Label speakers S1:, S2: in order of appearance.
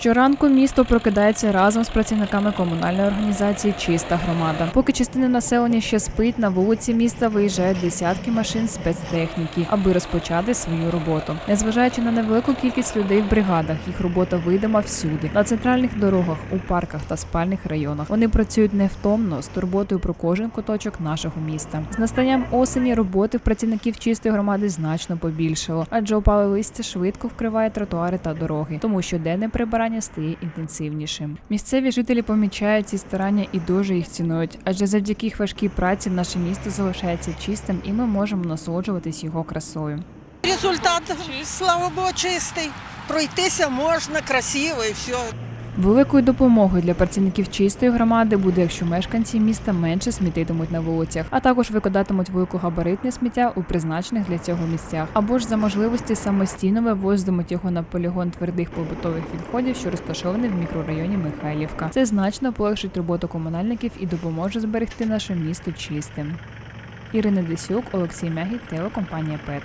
S1: Щоранку місто прокидається разом з працівниками комунальної організації Чиста громада. Поки частина населення ще спить, на вулиці міста виїжджають десятки машин спецтехніки, аби розпочати свою роботу. Незважаючи на невелику кількість людей в бригадах, їх робота видима всюди на центральних дорогах, у парках та спальних районах. Вони працюють невтомно з турботою про кожен куточок нашого міста. З настанням осені роботи в працівників чистої громади значно побільшало, адже опале листя швидко вкриває тротуари та дороги, тому щоденне прибирання стає інтенсивнішим. Місцеві жителі помічають ці старання і дуже їх цінують, адже завдяки важкій праці наше місто залишається чистим, і ми можемо насолоджуватись його красою.
S2: Результат, слава Богу, чистий. Пройтися можна, красиво і все.
S1: Великою допомогою для працівників чистої громади буде, якщо мешканці міста менше смітитимуть на вулицях, а також викидатимуть великогабаритне сміття у призначених для цього місцях, або ж за можливості самостійно вивозитимуть його на полігон твердих побутових відходів, що розташований в мікрорайоні Михайлівка. Це значно полегшить роботу комунальників і допоможе зберегти наше місто чистим. Ірина Десюк, Олексій Мягій, телекомпанія ПЕТ.